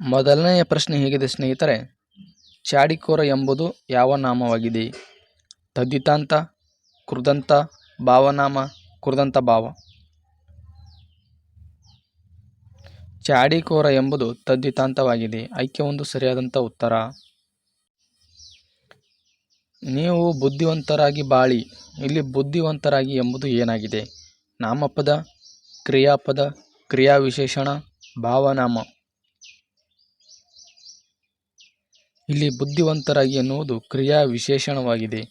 ಮೊದಲನೆಯ ಪ್ರಶ್ನೆ ಹೇಗಿದೆ ಸ್ನೇಹಿತರೆ, ಚಾಡಿಕೋರ ಎಂಬುದು ಯಾವ ನಾಮವಾಗಿದೆ? ತದ್ದಿತಾಂತ ಕೃದಂತ, ಭಾವನಾಮ, ಕೃದಂತ ಭಾವ. ಚಾಡಿಕೋರ ಎಂಬುದು ತದ್ದಿತಾಂತವಾಗಿದೆ ಆಯ್ಕೆ ಒಂದು ಸರಿಯಾದಂಥ ಉತ್ತರ. ನೀವು ಬುದ್ಧಿವಂತರಾಗಿ ಬಾಳಿ, ಇಲ್ಲಿ ಬುದ್ಧಿವಂತರಾಗಿ ಎಂಬುದು ಏನಾಗಿದೆ? ನಾಮಪದ, ಕ್ರಿಯಾಪದ, ಕ್ರಿಯಾವಿಶೇಷಣ, ಭಾವನಾಮ. ಇಲ್ಲಿ ಬುದ್ಧಿವಂತರಾಗಿ ಎನ್ನುವುದು ಕ್ರಿಯಾ ವಿಶೇಷಣವಾಗಿದೆ.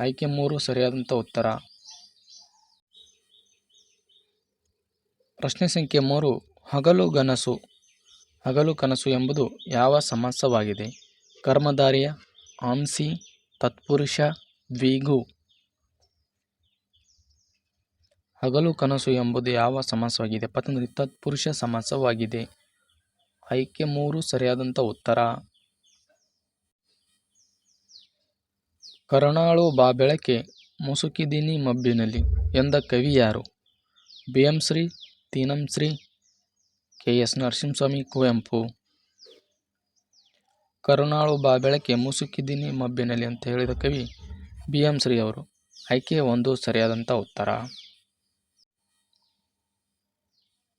ಆಯ್ಕೆ ಮೂರು ಸರಿಯಾದಂಥ ಉತ್ತರ. ಪ್ರಶ್ನೆ ಸಂಖ್ಯೆ ಮೂರು, ಹಗಲು ಗನಸು ಹಗಲು ಕನಸು ಎಂಬುದು ಯಾವ ಸಮಾಸವಾಗಿದೆ? ಕರ್ಮಧಾರಿಯ ಆಂಸಿ ತತ್ಪುರುಷ, ದ್ವಿಗು. ಹಗಲು ಕನಸು ಎಂಬುದು ಯಾವ ಸಮಾಸವಾಗಿದೆ? ಪತಂದ್ರೆ ತತ್ಪುರುಷ ಸಮಾಸವಾಗಿದೆ. ಆಯ್ಕೆ ಮೂರು ಸರಿಯಾದಂಥ ಉತ್ತರ. ಕರುಣಾಳು ಬಾ ಬೆಳಕೆ ಮುಸುಕಿದಿನಿ ಮಬ್ಬಿನಲ್ಲಿ ಎಂದ ಕವಿ ಯಾರು? B M Shri Teenam Shri K. S. Narasimhaswamy Kuvempu. ಕರುಣಾಳು ಬಾ ಬೆಳಕೆ ಮುಸುಕಿದಿನಿ ಮಬ್ಬಿನಲ್ಲಿ ಅಂತ ಹೇಳಿದ ಕವಿ ಬಿ ಎಂ ಶ್ರೀ ಅವರು. ಆಯ್ಕೆ ಒಂದು ಸರಿಯಾದಂಥ ಉತ್ತರ.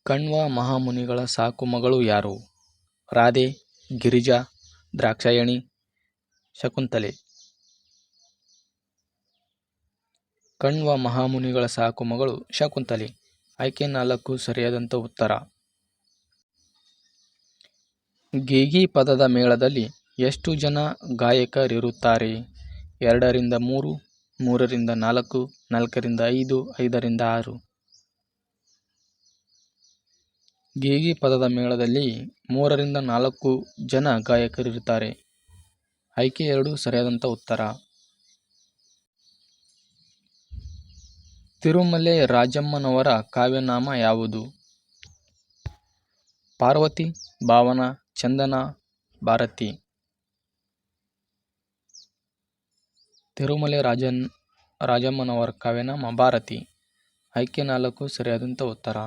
ಕಣ್ವ ಮಹಾಮುನಿಗಳ ಸಾಕು ಮಗಳು ಯಾರು? ರಾಧೆ, ಗಿರಿಜಾ, ದ್ರಾಕ್ಷಾಯಣಿ, ಶಕುಂತಲೆ. ಕಣ್ವ ಮಹಾಮುನಿಗಳ ಸಾಕು ಮಗಳು ಶಕುಂತಲೆ. ಆಯ್ಕೆ ನಾಲ್ಕು ಸರಿಯಾದಂಥ ಉತ್ತರ. ಗೇಗಿ ಪದದ ಮೇಳದಲ್ಲಿ ಎಷ್ಟು ಜನ ಗಾಯಕರಿರುತ್ತಾರೆ? ಎರಡರಿಂದ ಮೂರು, ಮೂರರಿಂದ ನಾಲ್ಕು, ನಾಲ್ಕರಿಂದ ಐದು, ಐದರಿಂದ ಆರು. ಗೀಗಿ ಪದದ ಮೇಳದಲ್ಲಿ ಮೂರರಿಂದ ನಾಲ್ಕು ಜನ ಗಾಯಕರಿರುತ್ತಾರೆ. ಆಯ್ಕೆ ಎರಡು ಸರಿಯಾದಂಥ ಉತ್ತರ. ತಿರುಮಲೆ ರಾಜಮ್ಮನವರ ಕಾವ್ಯನಾಮ ಯಾವುದು? ಪಾರ್ವತಿ, ಭಾವನ, ಚಂದನ, ಭಾರತಿ. ತಿರುಮಲೆ ರಾಜನ್, ರಾಜಮ್ಮನವರ ಕಾವ್ಯನಾಮ ಭಾರತಿ. ಆಯ್ಕೆ ನಾಲ್ಕು ಸರಿಯಾದಂಥ ಉತ್ತರ.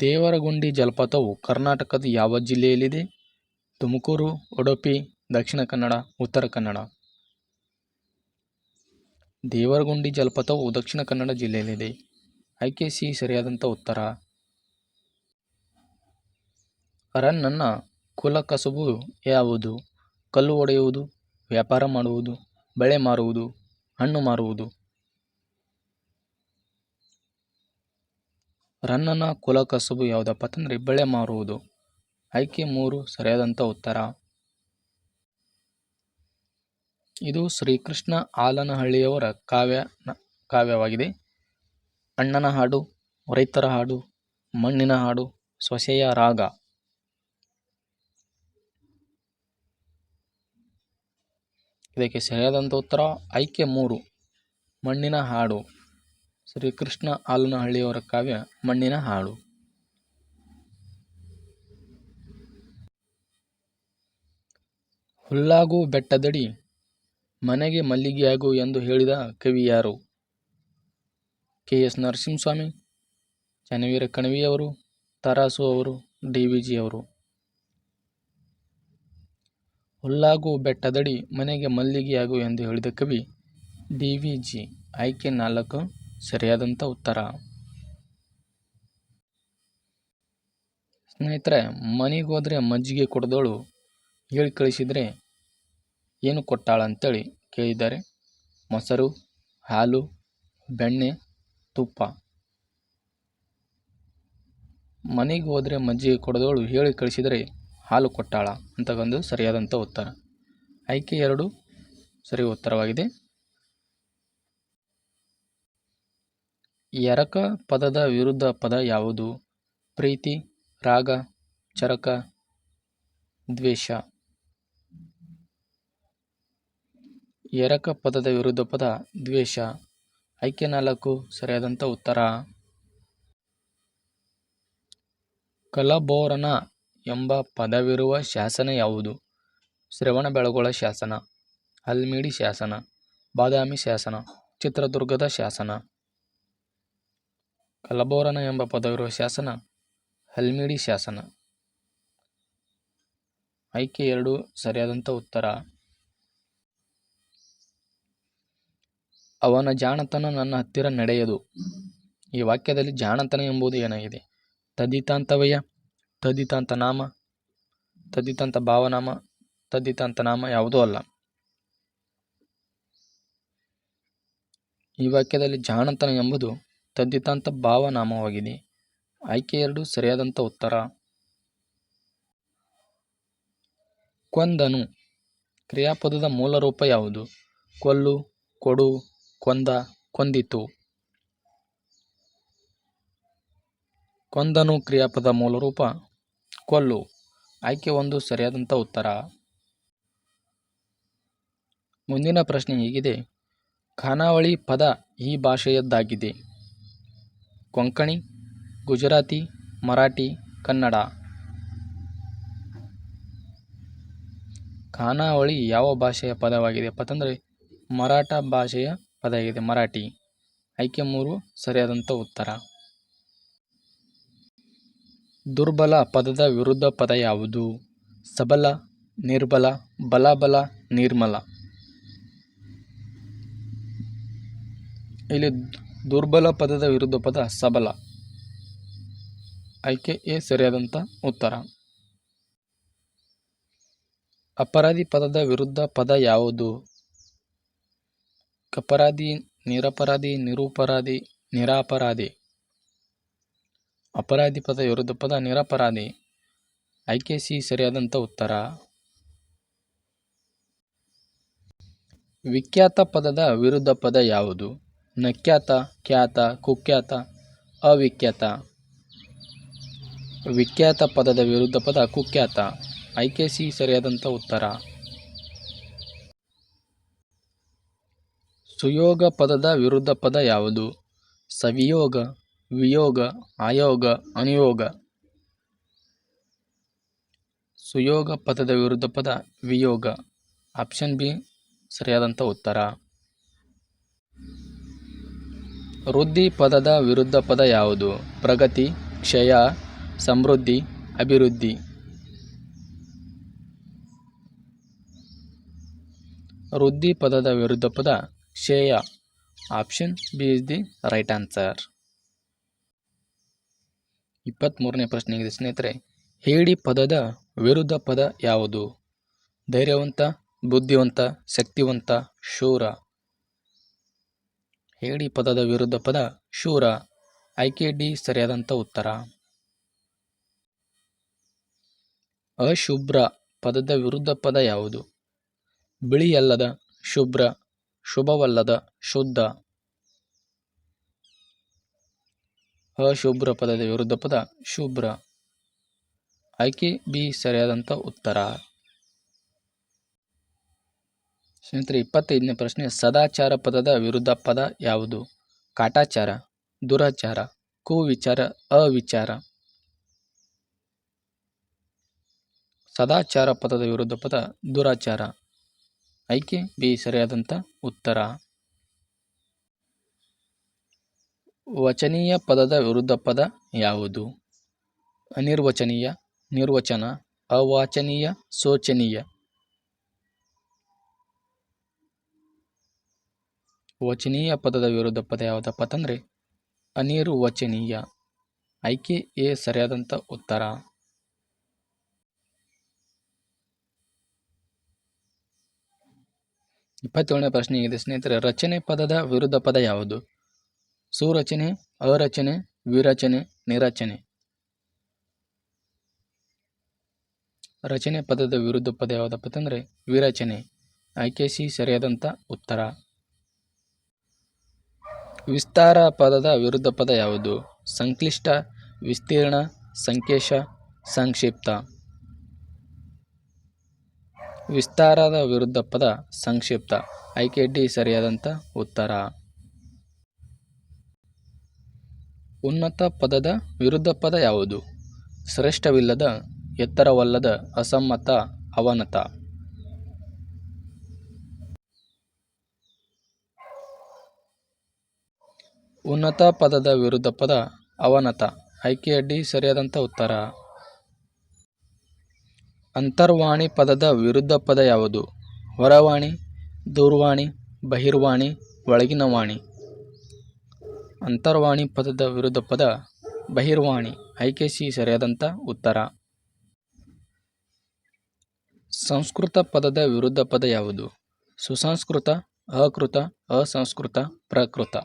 ದೇವರಗುಂಡಿ ಜಲಪಾತವು ಕರ್ನಾಟಕದ ಯಾವ ಜಿಲ್ಲೆಯಲ್ಲಿದೆ? ತುಮಕೂರು, ಉಡುಪಿ, ದಕ್ಷಿಣ ಕನ್ನಡ, ಉತ್ತರ ಕನ್ನಡ. ದೇವರಗುಂಡಿ ಜಲಪಾತವು ದಕ್ಷಿಣ ಕನ್ನಡ ಜಿಲ್ಲೆಯಲ್ಲಿದೆ. ಆಯ್ಕೆ ಸಿ ಸರಿಯಾದಂಥ ಉತ್ತರ ರನ್ನನ ಕುಲ ಕಸುಬು ಯಾವುದು? ಕಲ್ಲು ಒಡೆಯುವುದು, ವ್ಯಾಪಾರ ಮಾಡುವುದು, ಬೆಳೆ ಮಾರುವುದು, ಹಣ್ಣು ಮಾರುವುದು. ರನ್ನನ ಕುಲ ಕಸುಬು ಯಾವುದಪ್ಪ ಅಂತಂದರೆ ಬೆಳೆ ಮಾರುವುದು. ಆಯ್ಕೆ ಮೂರು ಸರಿಯಾದಂಥ ಉತ್ತರ. ಇದು ಶ್ರೀಕೃಷ್ಣ ಆಲನಹಳ್ಳಿಯವರ ಕಾವ್ಯ ಕಾವ್ಯವಾಗಿದೆ. ಅಣ್ಣನ ಹಾಡು, ರೈತರ ಹಾಡು, ಮಣ್ಣಿನ ಹಾಡು, ಸೊಸೆಯ ರಾಗ. ಇದಕ್ಕೆ ಸರಿಯಾದಂಥ ಉತ್ತರ, ಆಯ್ಕೆ ಮೂರು, ಮಣ್ಣಿನ ಹಾಡು. ಶ್ರೀಕೃಷ್ಣ ಆಲನಹಳ್ಳಿಯವರ ಕಾವ್ಯ, ಮಣ್ಣಿನ ಹಾಡು. ಹುಲ್ಲಾಗು ಬೆಟ್ಟದಡಿ ಮನೆಗೆ ಮಲ್ಲಿಗೆಯಾಗು ಎಂದು ಹೇಳಿದ ಕವಿ ಯಾರು ಕೆ. ಎಸ್. ನರಸಿಂಹಸ್ವಾಮಿ, ಚನ್ನವೀರ ಕಣವಿಯವರು, ತರಾಸು ಅವರು ಡಿ ವಿ ಜಿ ಅವರು. ಹುಲ್ಲಾಗು ಬೆಟ್ಟದಡಿ ಮನೆಗೆ ಮಲ್ಲಿಗೆಯಾಗು ಎಂದು ಹೇಳಿದ ಕವಿ ಡಿ ವಿ ಜಿ ಆಯ್ಕೆ ನಾಲ್ಕು ಸರಿಯಾದಂಥ ಉತ್ತರ. ಸ್ನೇಹಿತರೆ ಮನೆಗೆ ಹೋದರೆ ಮಜ್ಜಿಗೆ ಕೊಡ್ದೋಳು, ಹೇಳಿ ಕಳಿಸಿದರೆ ಏನು ಕೊಟ್ಟಾಳ ಅಂತೇಳಿ ಕೇಳಿದ್ದಾರೆ ಮೊಸರು, ಹಾಲು, ಬೆಣ್ಣೆ, ತುಪ್ಪ. ಮನೆಗೆ ಹೋದರೆ ಮಜ್ಜಿಗೆ ಕೊಡದವಳು ಹೇಳಿ ಕಳಿಸಿದರೆ ಹಾಲು ಕೊಟ್ಟಾಳ ಅಂತಕ್ಕಂದು ಸರಿಯಾದಂಥ ಉತ್ತರ. ಆಯ್ಕೆ ಎರಡು ಸರಿ ಉತ್ತರವಾಗಿದೆ. ಎರಕ ಪದದ ವಿರುದ್ಧ ಪದ ಯಾವುದು? ಪ್ರೀತಿ, ರಾಗ, ಚರಕ, ದ್ವೇಷ. ಎರಕ ಪದದ ವಿರುದ್ಧ ಪದ ದ್ವೇಷ. ಆಯ್ಕೆ ನಾಲ್ಕು ಸರಿಯಾದಂಥ ಉತ್ತರ. ಕಲಬೋರನ ಎಂಬ ಪದವಿರುವ ಶಾಸನ ಯಾವುದು? ಶ್ರವಣಬೆಳಗೊಳ ಶಾಸನ ಹಲ್ಮಿಡಿ ಶಾಸನ, ಬಾದಾಮಿ ಶಾಸನ, ಚಿತ್ರದುರ್ಗದ ಶಾಸನ. ಕಲಬೋರನ ಎಂಬ ಪದವಿರುವ ಶಾಸನ ಹಲ್ಮಿಡಿ ಶಾಸನ. ಆಯ್ಕೆ ಎರಡು ಸರಿಯಾದಂಥ ಉತ್ತರ. ಅವನ ಜಾಣತನ ನನ್ನ ಹತ್ತಿರ ನಡೆಯದು. ಈ ವಾಕ್ಯದಲ್ಲಿ ಜಾಣತನ ಎಂಬುದು ಏನಾಗಿದೆ? ತದಿತಾಂತವಯ್ಯ ತದಿತಾಂತ ನಾಮ ತದಿತಾಂತ ಭಾವನಾಮ ತದಿತಾಂತ ನಾಮ ಯಾವುದೂ ಅಲ್ಲ. ಈ ವಾಕ್ಯದಲ್ಲಿ ಜಾಣತನ ಎಂಬುದು ತದ್ದಿತಾಂತ ಭಾವನಾಮವಾಗಿದೆ. ಆಯ್ಕೆ ಎರಡು ಸರಿಯಾದಂಥ ಉತ್ತರ. ಕೊಂದನು. ಕ್ರಿಯಾಪದದ ಮೂಲ ರೂಪ ಯಾವುದು? ಕೊಲ್ಲು, ಕೊಡು ಕೊಂದ, ಕೊಂದಿತು. ಕೊಂದನು ಕ್ರಿಯಾಪದ ಮೂಲ ರೂಪ, ಕೊಲ್ಲು. ಆಯ್ಕೆ ಒಂದು ಸರಿಯಾದಂಥ ಉತ್ತರ. ಮುಂದಿನ ಪ್ರಶ್ನೆ ಹೀಗಿದೆ. ಖಾನಾವಳಿ ಪದ ಈ ಭಾಷೆಯದ್ದಾಗಿದೆ. ಕೊಂಕಣಿ, ಗುಜರಾತಿ, ಮರಾಠಿ, ಕನ್ನಡ. ಖಾನಾವಳಿ ಯಾವ ಭಾಷೆಯ ಪದವಾಗಿದೆ? ಅಂತಂದರೆ ಮರಾಠ ಭಾಷೆಯ ಪದ ಆಗಿದೆ ಮರಾಠಿ. ಆಯ್ಕೆ ಮೂರು ಸರಿಯಾದಂಥ ಉತ್ತರ. ದುರ್ಬಲ ಪದದ ವಿರುದ್ಧ ಪದ ಯಾವುದು? ಸಬಲ, ನಿರ್ಬಲ, ಬಲಬಲ, ನಿರ್ಮಲ. ಇಲ್ಲಿ ದುರ್ಬಲ ಪದದ ವಿರುದ್ಧ ಪದ ಸಬಲ. ಆಯ್ಕೆ ಎ ಸರಿಯಾದಂಥ ಉತ್ತರ. ಅಪರಾಧಿ ಪದದ ವಿರುದ್ಧ ಪದ ಯಾವುದು? ಅಪರಾಧಿ ನಿರಪರಾಧಿ, ನಿರೂಪರಾಧಿ, ನಿರಾಪರಾಧಿ. ಅಪರಾಧಿ ಪದ ವಿರುದ್ಧ ಪದ ನಿರಪರಾಧಿ. ಆಯ್ಕೆ ಸಿ ಸರಿಯಾದಂಥ ಉತ್ತರ. ವಿಖ್ಯಾತ ಪದದ ವಿರುದ್ಧ ಪದ ಯಾವುದು? ನಖ್ಯಾತ, ಖ್ಯಾತ, ಕುಖ್ಯಾತ, ಅವಿಖ್ಯಾತ. ವಿಖ್ಯಾತ ಪದದ ವಿರುದ್ಧ ಪದ ಕುಖ್ಯಾತ. ಆಯ್ಕೆ ಸಿ ಸರಿಯಾದಂಥ ಉತ್ತರ. ಸುಯೋಗ ಪದದ ವಿರುದ್ಧ ಪದ ಯಾವುದು? ಸವಿಯೋಗ, ವಿಯೋಗ, ಆಯೋಗ, ಅನುಯೋಗ. ಸುಯೋಗ ಪದದ ವಿರುದ್ಧ ಪದ ವಿಯೋಗ. ಆಪ್ಷನ್ ಬಿ, ಸರಿಯಾದಂಥ ಉತ್ತರ. ವೃದ್ಧಿ ಪದದ ವಿರುದ್ಧ ಪದ ಯಾವುದು? ಪ್ರಗತಿ, ಕ್ಷಯ, ಸಮೃದ್ಧಿ, ಅಭಿವೃದ್ಧಿ. ವೃದ್ಧಿ ಪದದ ವಿರುದ್ಧ ಪದ ಕ್ಷಯ option B is the right answer ಇಪ್ಪತ್ತ್ಮೂರನೇ ಪ್ರಶ್ನೆ ಇದೆ ಸ್ನೇಹಿತರೆ ಹೇಡಿ ಪದದ ವಿರುದ್ಧ ಪದ ಯಾವುದು? ಧೈರ್ಯವಂತ, ಬುದ್ಧಿವಂತ, ಶಕ್ತಿವಂತ, ಶೂರ. ಹೇಡಿ ಪದದ ವಿರುದ್ಧ ಪದ ಶೂರ. ಆಯ್ಕೆ ಡಿ ಸರಿಯಾದಂಥ ಉತ್ತರ. ಅಶುಭ್ರ ಪದದ ವಿರುದ್ಧ ಪದ ಯಾವುದು? ಬಿಳಿಯಲ್ಲದ, ಶುಭ್ರ ಶುಭವಲ್ಲದ ಶುದ್ಧ. ಅಶುಭ್ರ ಪದದ ವಿರುದ್ಧ ಪದ ಶುಭ್ರ. ಆಯ್ಕೆ ಬಿ ಸರಿಯಾದಂಥ ಉತ್ತರ. ಸ್ನೇಹಿತರೆ, ಇಪ್ಪತ್ತೈದನೇ ಪ್ರಶ್ನೆ, ಸದಾಚಾರ ಪದದ ವಿರುದ್ಧ ಪದ ಯಾವುದು? ಕಾಟಾಚಾರ, ದುರಾಚಾರ, ಕುವಿಚಾರ, ಅವಿಚಾರ. ಸದಾಚಾರ ಪದದ ವಿರುದ್ಧ ಪದ ದುರಾಚಾರ. ಆಯ್ಕೆ ಬಿ ಸರಿಯಾದಂಥ ಉತ್ತರ. ವಚನೀಯ ಪದದ ವಿರುದ್ಧ ಪದ ಯಾವುದು? ಅನಿರ್ವಚನೀಯ, ನಿರ್ವಚನ, ಅವಾಚನೀಯ, ಶೋಚನೀಯ. ವಚನೀಯ ಪದದ ವಿರುದ್ಧ ಪದ ಯಾವುದಪ್ಪ ಅಂತಂದರೆ ಅನಿರ್ವಚನೀಯ. ಆಯ್ಕೆ, ಎ ಸರಿಯಾದಂಥ ಉತ್ತರ. ಇಪ್ಪತ್ತೇಳನೇ ಪ್ರಶ್ನೆ ಇದೆ ಸ್ನೇಹಿತರೆ. ರಚನೆ ಪದದ ವಿರುದ್ಧ ಪದ ಯಾವುದು? ಸುರಚನೆ, ಅರಚನೆ, ವಿರಚನೆ, ನಿರಚನೆ. ರಚನೆ ಪದದ ವಿರುದ್ಧ ಪದ ಯಾವುದಪ್ಪ ಅಂತಂದರೆ, ವಿರಚನೆ. ಆಯ್ಕೆ ಸಿ ಸರಿಯಾದಂಥ ಉತ್ತರ. ವಿಸ್ತಾರ ಪದದ ವಿರುದ್ಧ ಪದ ಯಾವುದು? ಸಂಕ್ಲಿಷ್ಟ, ವಿಸ್ತೀರ್ಣ, ಸಂಕೇಶ, ಸಂಕ್ಷಿಪ್ತ. ವಿಸ್ತಾರದ ವಿರುದ್ಧ ಪದ ಸಂಕ್ಷಿಪ್ತ. ಐಕೆ ಡಿ ಸರಿಯಾದಂಥ ಉತ್ತರ. ಉನ್ನತ ಪದದ ವಿರುದ್ಧ ಪದ ಯಾವುದು? ಶ್ರೇಷ್ಠವಿಲ್ಲದ, ಎತ್ತರವಲ್ಲದ, ಅಸಮ್ಮತ, ಅವನತ. ಉನ್ನತ ಪದದ ವಿರುದ್ಧ ಪದ ಅವನತ. ಐಕೆ ಡಿ ಸರಿಯಾದಂಥ ಉತ್ತರ. ಅಂತರ್ವಾಣಿ ಪದದ ವಿರುದ್ಧ ಪದ ಯಾವುದು? ಹೊರವಾಣಿ, ದೂರವಾಣಿ, ಬಹಿರ್ವಾಣಿ, ಒಳಗಿನ ವಾಣಿ. ಅಂತರ್ವಾಣಿ ಪದದ ವಿರುದ್ಧ ಪದ ಬಹಿರ್ವಾಣಿ. ಆಯ್ಕೆ ಸಿ ಸರಿಯಾದಂಥ ಉತ್ತರ. ಸಂಸ್ಕೃತ ಪದದ ವಿರುದ್ಧ ಪದ ಯಾವುದು? ಸುಸಂಸ್ಕೃತ, ಅಕೃತ, ಅಸಂಸ್ಕೃತ, ಪ್ರಕೃತ.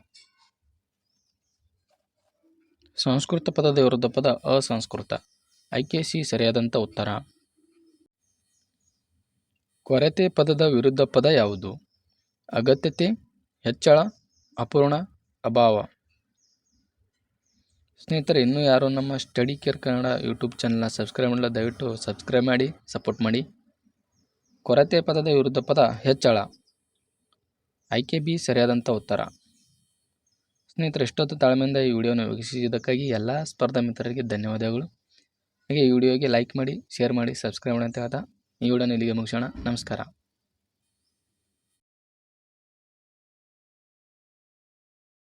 ಸಂಸ್ಕೃತ ಪದದ ವಿರುದ್ಧ ಪದ ಅಸಂಸ್ಕೃತ. ಐಕೆಸಿ ಸಿ ಸರಿಯಾದಂಥ ಉತ್ತರ. ಕೊರತೆ ಪದದ ವಿರುದ್ಧ ಪದ ಯಾವುದು? ಅಗತ್ಯತೆ, ಹೆಚ್ಚಳ, ಅಪೂರ್ಣ, ಅಭಾವ. ಸ್ನೇಹಿತರೆ, ಇನ್ನೂ ಯಾರು ನಮ್ಮ ಸ್ಟಡಿ ಕೇರ್ ಕನ್ನಡ ಯೂಟ್ಯೂಬ್ ಚಾನಲ್ನ ಸಬ್ಸ್ಕ್ರೈಬ್ ಮಾಡಲ್ಲ, ದಯವಿಟ್ಟು ಸಬ್ಸ್ಕ್ರೈಬ್ ಮಾಡಿ, ಸಪೋರ್ಟ್ ಮಾಡಿ. ಕೊರತೆ ಪದದ ವಿರುದ್ಧ ಪದ ಹೆಚ್ಚಳ. ಆಯ್ಕೆ ಬಿ ಸರಿಯಾದಂಥ ಉತ್ತರ. ಸ್ನೇಹಿತರೆ, ಇಷ್ಟೊತ್ತು ತಾಳ್ಮೆಯಿಂದ ಈ ವಿಡಿಯೋನ ವೀಕ್ಷಿಸಿದ್ದಕ್ಕಾಗಿ ಎಲ್ಲ ಸ್ಪರ್ಧಾ ಮಿತ್ರರಿಗೆ ಧನ್ಯವಾದಗಳು. ಹಾಗೆ ಈ ವಿಡಿಯೋಗೆ ಲೈಕ್ ಮಾಡಿ, ಶೇರ್ ಮಾಡಿ, ಸಬ್ಸ್ಕ್ರೈಬ್ ಮಾಡಿ ಅಂತ ಹೇಳ್ತಾ ಈ ವಿಡಿಯೋನ ಇಲ್ಲಿಗೆ ಮುಗಿಸೋಣ. ನಮಸ್ಕಾರ.